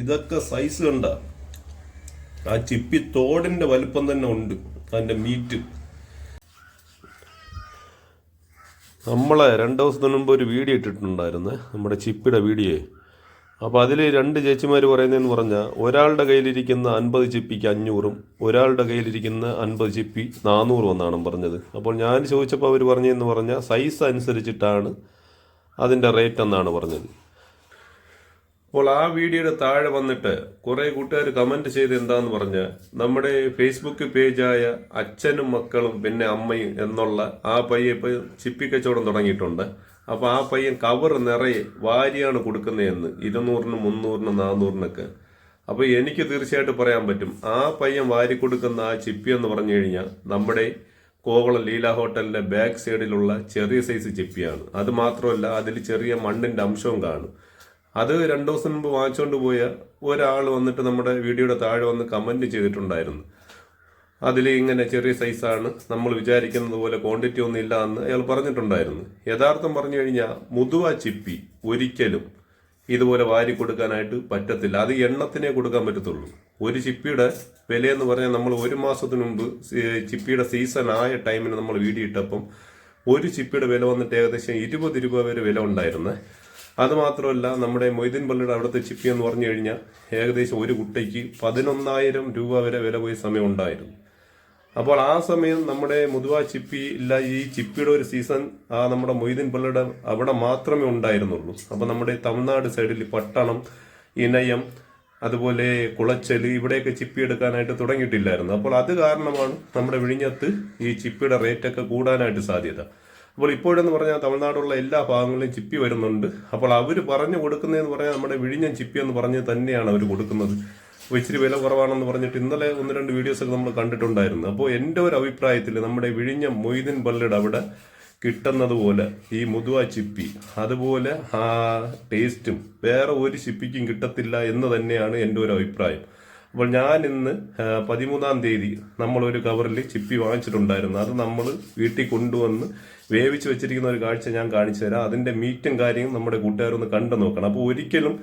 ഇതൊക്കെ സൈസ് കണ്ട. ആ ചിപ്പി തോടിന്റെ വലുപ്പം തന്നെ ഉണ്ട്. അതിന്റെ മീറ്റ് നമ്മളെ രണ്ട് ദിവസത്തിന് മുമ്പ് ഒരു വീഡിയോ ഇട്ടിട്ടുണ്ടായിരുന്നു നമ്മുടെ ചിപ്പിയുടെ വീഡിയോ അപ്പോൾ അതിൽ രണ്ട് ചേച്ചിമാർ പറയുന്നതെന്ന് പറഞ്ഞാൽ ഒരാളുടെ കയ്യിലിരിക്കുന്ന അൻപത് ചിപ്പിക്ക് അഞ്ഞൂറും ഒരാളുടെ കയ്യിലിരിക്കുന്ന അൻപത് ചിപ്പി നാനൂറും എന്നാണ് പറഞ്ഞത്. അപ്പോൾ ഞാൻ ചോദിച്ചപ്പോൾ അവർ പറഞ്ഞതെന്ന് പറഞ്ഞാൽ സൈസ് അനുസരിച്ചിട്ടാണ് അതിന്റെ റേറ്റ് എന്നാണ് പറഞ്ഞത്. അപ്പോൾ ആ വീഡിയോയുടെ താഴെ വന്നിട്ട് കുറെ കൂട്ടുകാർ കമന്റ് ചെയ്ത് എന്താന്ന് പറഞ്ഞ് നമ്മുടെ ഫേസ്ബുക്ക് പേജായ അച്ഛനും മക്കളും പിന്നെ അമ്മയും എന്നുള്ള ആ പയ്യെ ഇപ്പൊ ചിപ്പിക്കച്ചവടം തുടങ്ങിയിട്ടുണ്ട്. അപ്പൊ ആ പയ്യൻ കവർ നിറയെ വാരിയാണ് കൊടുക്കുന്നതെന്ന് ഇരുന്നൂറിനും മുന്നൂറിനും നാന്നൂറിനൊക്കെ. അപ്പൊ എനിക്ക് തീർച്ചയായിട്ടും പറയാൻ പറ്റും ആ പയ്യൻ വാരി കൊടുക്കുന്ന ആ ചിപ്പി എന്ന് പറഞ്ഞു കഴിഞ്ഞാൽ നമ്മുടെ കോവളം ലീല ഹോട്ടലിന്റെ ബാക്ക് സൈഡിലുള്ള ചെറിയ സൈസ് ചിപ്പിയാണ്. അത് മാത്രമല്ല അതിൽ ചെറിയ മണ്ണിന്റെ അംശവും കാണും. അത് രണ്ടു ദിവസം മുമ്പ് വാങ്ങിച്ചുകൊണ്ട് പോയ ഒരാൾ വന്നിട്ട് നമ്മുടെ വീഡിയോയുടെ താഴെ വന്ന് കമന്റ് ചെയ്തിട്ടുണ്ടായിരുന്നു. അതിൽ ഇങ്ങനെ ചെറിയ സൈസാണ് നമ്മൾ വിചാരിക്കുന്നത് പോലെ ക്വാണ്ടിറ്റി ഒന്നും ഇല്ല എന്ന് അയാൾ പറഞ്ഞിട്ടുണ്ടായിരുന്നു. യഥാർത്ഥം പറഞ്ഞു കഴിഞ്ഞാൽ മുതുവ ചിപ്പി ഒരിക്കലും ഇതുപോലെ വാരി കൊടുക്കാനായിട്ട് പറ്റത്തില്ല. അത് എണ്ണത്തിനെ കൊടുക്കാൻ പറ്റത്തുള്ളൂ. ഒരു ചിപ്പിയുടെ വിലയെന്ന് പറഞ്ഞാൽ നമ്മൾ ഒരു മാസത്തിന് മുമ്പ് ചിപ്പിയുടെ സീസൺ ആയ ടൈമിന് നമ്മൾ വീഡിയോ ഇട്ടപ്പം ഒരു ചിപ്പിയുടെ വില വന്നിട്ട് ഏകദേശം ഇരുപത് രൂപ വരെ വില ഉണ്ടായിരുന്നേ. അത് മാത്രമല്ല നമ്മുടെ മൊയ്തീൻ പള്ളിയുടെ അവിടുത്തെ ചിപ്പി എന്ന് പറഞ്ഞു കഴിഞ്ഞാൽ ഏകദേശം ഒരു കുട്ടയ്ക്ക് പതിനൊന്നായിരം രൂപ വരെ വില പോയ സമയം ഉണ്ടായിരുന്നു. അപ്പോൾ ആ സമയം നമ്മുടെ മുതുവ ചിപ്പി ഇല്ല ഈ ചിപ്പിയുടെ ഒരു സീസൺ ആ നമ്മുടെ മൊയ്തീൻ പള്ളിയുടെ അവിടെ മാത്രമേ ഉണ്ടായിരുന്നുള്ളൂ. അപ്പോൾ നമ്മുടെ തമിഴ്നാട് സൈഡിൽ പട്ടണം ഇനയം അതുപോലെ കുളച്ചൽ ഇവിടെയൊക്കെ ചിപ്പി എടുക്കാനായിട്ട് തുടങ്ങിയിട്ടില്ലായിരുന്നു. അപ്പോൾ അത് കാരണമാണ് നമ്മുടെ വിഴിഞ്ഞത്ത് ഈ ചിപ്പിയുടെ റേറ്റൊക്കെ കൂടാനായിട്ട് സാധ്യത. അപ്പോൾ ഇപ്പോഴെന്ന് പറഞ്ഞാൽ തമിഴ്നാടുള്ള എല്ലാ ഭാഗങ്ങളിലും ചിപ്പി വരുന്നുണ്ട്. അപ്പോൾ അവർ പറഞ്ഞു കൊടുക്കുന്നതെന്ന് പറഞ്ഞാൽ നമ്മുടെ വിഴിഞ്ഞം ചിപ്പി എന്ന് പറഞ്ഞ് തന്നെയാണ് അവർ കൊടുക്കുന്നത്. അപ്പോൾ ഇച്ചിരി വില കുറവാണെന്ന് പറഞ്ഞിട്ട് ഇന്നലെ ഒന്ന് രണ്ട് വീഡിയോസ് ഒക്കെ നമ്മൾ കണ്ടിട്ടുണ്ടായിരുന്നു. അപ്പോൾ എന്റെ ഒരു അഭിപ്രായത്തിൽ നമ്മുടെ വിഴിഞ്ഞം മൊയ്തീൻ പള്ളിയുടെ അവിടെ കിട്ടുന്നത് പോലെ ഈ മുതുവ ചിപ്പി അതുപോലെ ആ ടേസ്റ്റും വേറെ ഒരു ചിപ്പിക്കും കിട്ടത്തില്ല എന്ന് തന്നെയാണ് എന്റെ ഒരു അഭിപ്രായം. അപ്പോൾ ഞാൻ ഇന്ന് പതിമൂന്നാം തീയതി നമ്മളൊരു കവറിൽ ചിപ്പി വാങ്ങിച്ചിട്ടുണ്ടായിരുന്നു. അത് നമ്മൾ വീട്ടിൽ കൊണ്ടുവന്ന് വേവിച്ച് വെച്ചിരിക്കുന്ന ഒരു കാഴ്ച ഞാൻ കാണിച്ചു തരാം. അതിന്റെ മീറ്റും കാര്യവും നമ്മുടെ കൂട്ടുകാരൊന്ന് കണ്ടു നോക്കണം. അപ്പോൾ ഒരിക്കലും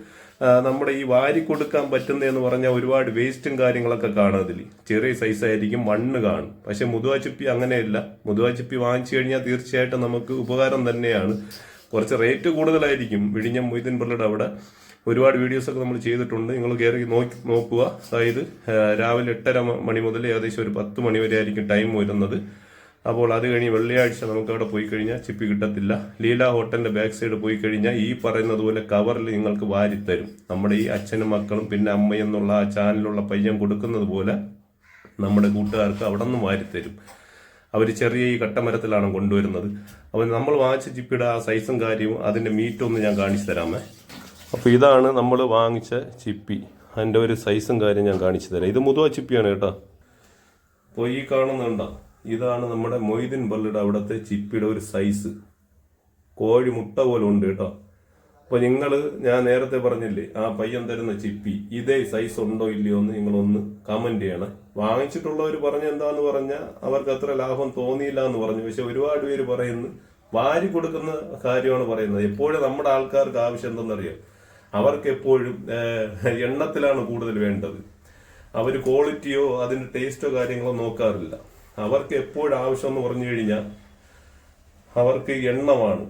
നമ്മുടെ ഈ വാരി കൊടുക്കാൻ പറ്റുന്നതെന്ന് പറഞ്ഞാൽ ഒരുപാട് വേസ്റ്റും കാര്യങ്ങളൊക്കെ കാണും അതിൽ. ചെറിയ സൈസ് ആയിരിക്കും മണ്ണ് കാണും. പക്ഷെ മുതുവ ചിപ്പി അങ്ങനെയല്ല. മുതുവ ചിപ്പി വാങ്ങിച്ചു കഴിഞ്ഞാൽ തീർച്ചയായിട്ടും നമുക്ക് ഉപകാരം തന്നെയാണ്. കുറച്ച് റേറ്റ് കൂടുതലായിരിക്കും. വിഴിഞ്ഞം മൊയ്തീൻ പിള്ളയുടെ അവിടെ ഒരുപാട് വീഡിയോസ് ഒക്കെ നമ്മൾ ചെയ്തിട്ടുണ്ട്. നിങ്ങൾ കയറി നോക്കി നോക്കുക. അതായത് രാവിലെ എട്ടര മണി മുതൽ ഏകദേശം ഒരു പത്ത് മണി വരെ ആയിരിക്കും ടൈം വരുന്നത്. അപ്പോൾ അത് കഴിഞ്ഞ് വെള്ളിയാഴ്ച നമുക്ക് അവിടെ പോയി കഴിഞ്ഞാൽ ചിപ്പി കിട്ടത്തില്ല. ലീല ഹോട്ടലിന്റെ ബാക്ക് സൈഡ് പോയി കഴിഞ്ഞാൽ ഈ പറയുന്നത് പോലെ കവറിൽ നിങ്ങൾക്ക് വാരിത്തരും. നമ്മുടെ ഈ അച്ഛനും മക്കളും പിന്നെ അമ്മയെന്നുള്ള ആ ചാനലുള്ള പയ്യൻ കൊടുക്കുന്നത് പോലെ നമ്മുടെ കൂട്ടുകാർക്ക് അവിടെ നിന്ന് വാരിത്തരും. അവർ ചെറിയ ഈ കട്ടമരത്തിലാണ് കൊണ്ടുവരുന്നത്. അപ്പോൾ നമ്മൾ വാങ്ങിച്ച ചിപ്പിയുടെ ആ സൈസും കാര്യവും അതിന്റെ മീറ്റൊന്ന് ഞാൻ കാണിച്ചു തരാമേ. അപ്പോൾ ഇതാണ് നമ്മൾ വാങ്ങിച്ച ചിപ്പി. അതിന്റെ ഒരു സൈസും കാര്യം ഞാൻ കാണിച്ചു തരാം. ഇത് മുതുവ ചിപ്പിയാണ് കേട്ടോ. അപ്പോൾ ഈ കാണുന്നുണ്ടോ ഇതാണ് നമ്മുടെ മൊയ്തീൻ പള്ളിയുടെ അവിടുത്തെ ചിപ്പിയുടെ ഒരു സൈസ്. കോഴി മുട്ട പോലെ ഉണ്ട് കേട്ടോ. അപ്പോൾ നിങ്ങൾ ഞാൻ നേരത്തെ പറഞ്ഞില്ലേ ആ പയ്യൻ തരുന്ന ചിപ്പി ഇതേ സൈസ് ഉണ്ടോ ഇല്ലയോ എന്ന് നിങ്ങളൊന്ന് കമന്റ് ചെയ്യണം. വാങ്ങിച്ചിട്ടുള്ളവർ പറഞ്ഞ എന്താന്ന് പറഞ്ഞാൽ അവർക്ക് അത്ര ലാഭം തോന്നിയില്ല എന്ന് പറഞ്ഞു. പക്ഷെ ഒരുപാട് പേര് പറയുന്നു വാരി കൊടുക്കുന്ന കാര്യമാണ് പറയുന്നത്. എപ്പോഴും നമ്മുടെ ആൾക്കാർക്ക് ആവശ്യം എന്തെന്നറിയാം? അവർക്ക് എപ്പോഴും എണ്ണത്തിലാണ് കൂടുതൽ വേണ്ടത്. അവർ ക്വാളിറ്റിയോ അതിന്റെ ടേസ്റ്റോ കാര്യങ്ങളോ നോക്കാറില്ല. അവർക്ക് എപ്പോഴും ആവശ്യം എന്ന് പറഞ്ഞു കഴിഞ്ഞാൽ അവർക്ക് എണ്ണമാണ്.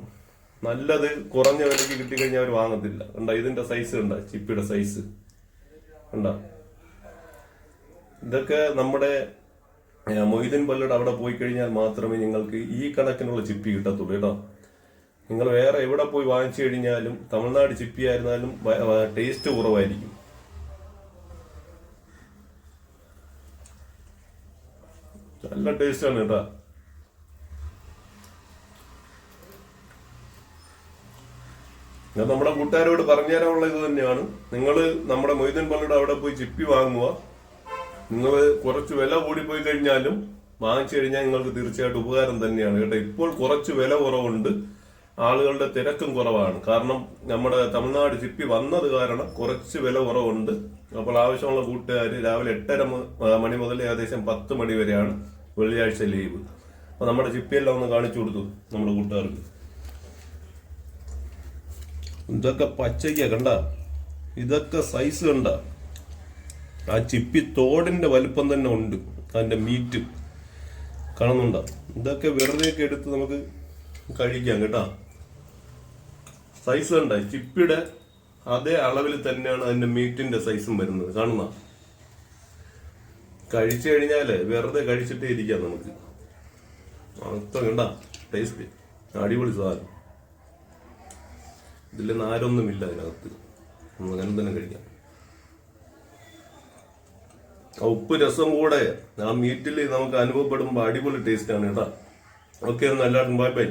നല്ലത് കുറഞ്ഞ വിലയ്ക്ക് കിട്ടിക്കഴിഞ്ഞാൽ അവർ വാങ്ങത്തില്ല. കണ്ട ഇതിന്റെ സൈസ് കണ്ട ചിപ്പിയുടെ സൈസ് കണ്ട? ഇതൊക്കെ നമ്മുടെ മൊയ്തീൻ പല്ലട് അവിടെ പോയി കഴിഞ്ഞാൽ മാത്രമേ നിങ്ങൾക്ക് ഈ കണക്കിനുള്ള ചിപ്പി കിട്ടത്തുള്ളൂ കേട്ടോ. നിങ്ങൾ വേറെ എവിടെ പോയി വാങ്ങിച്ചു കഴിഞ്ഞാലും തമിഴ്നാട് ചിപ്പി ആയിരുന്നാലും ടേസ്റ്റ് കുറവായിരിക്കും. നല്ല ടേസ്റ്റ് ആണ് കേട്ടാ. ഞാൻ നമ്മുടെ കൂട്ടുകാരോട് പറഞ്ഞു തരാനുള്ള ഇത് തന്നെയാണ്. നിങ്ങൾ നമ്മുടെ മൊയ്തീൻ പള്ളിയുടെ അവിടെ പോയി ചിപ്പി വാങ്ങുക. നിങ്ങൾ കുറച്ച് വില കൂടിപ്പോയി കഴിഞ്ഞാലും വാങ്ങിച്ചു കഴിഞ്ഞാൽ നിങ്ങൾക്ക് തീർച്ചയായിട്ടും ഉപകാരം തന്നെയാണ്. കേട്ടോ ഇപ്പോൾ കുറച്ച് വില കുറവുണ്ട്. ആളുകളുടെ തിരക്കും കുറവാണ്. കാരണം നമ്മുടെ തമിഴ്നാട് ചിപ്പി വന്നത് കാരണം കുറച്ച് വില കുറവുണ്ട്. അപ്പോൾ ആവശ്യമുള്ള കൂട്ടുകാർ രാവിലെ എട്ടര മണി മുതൽ ഏകദേശം പത്ത് മണി വരെയാണ് വെള്ളിയാഴ്ച ലീവ്. അപ്പൊ നമ്മുടെ ചിപ്പിയെല്ലാം ഒന്ന് കാണിച്ചു കൊടുത്തു നമ്മുടെ കൂട്ടുകാർക്ക്. ഇതൊക്കെ പച്ചയ്ക്ക കണ്ട? ഇതൊക്കെ സൈസ് കണ്ട? ആ ചിപ്പി തോടിന്റെ വലുപ്പം തന്നെ ഉണ്ട്. അതിന്റെ മീറ്റ് കാണുന്നുണ്ടോ? ഇതൊക്കെ വെറുതെ ഒക്കെ എടുത്ത് നമുക്ക് കഴിക്കാം കേട്ടാ. സൈസ് കണ്ട ചിപ്പിയുടെ അതേ അളവിൽ തന്നെയാണ് അതിന്റെ മീറ്റിന്റെ സൈസും വരുന്നത്. കാണുന്ന? കഴിച്ചു കഴിഞ്ഞാൽ വെറുതെ കഴിച്ചിട്ടേ ഇരിക്കാം നമുക്ക്. അർത്ഥം കണ്ട? ടേസ്റ്റ് അടിപൊളി സാധനം. ഇതിൽ നാരൊന്നുമില്ല അതിനകത്ത്. അങ്ങനെ തന്നെ കഴിക്കാം. ഉപ്പ് രസം കൂടെ ആ മീറ്റിൽ നമുക്ക് അനുഭവപ്പെടുമ്പോൾ അടിപൊളി ടേസ്റ്റ് ആണ് കേട്ടോ. ഓക്കെ ഒന്ന് എല്ലാവർക്കും ബൈ ബൈ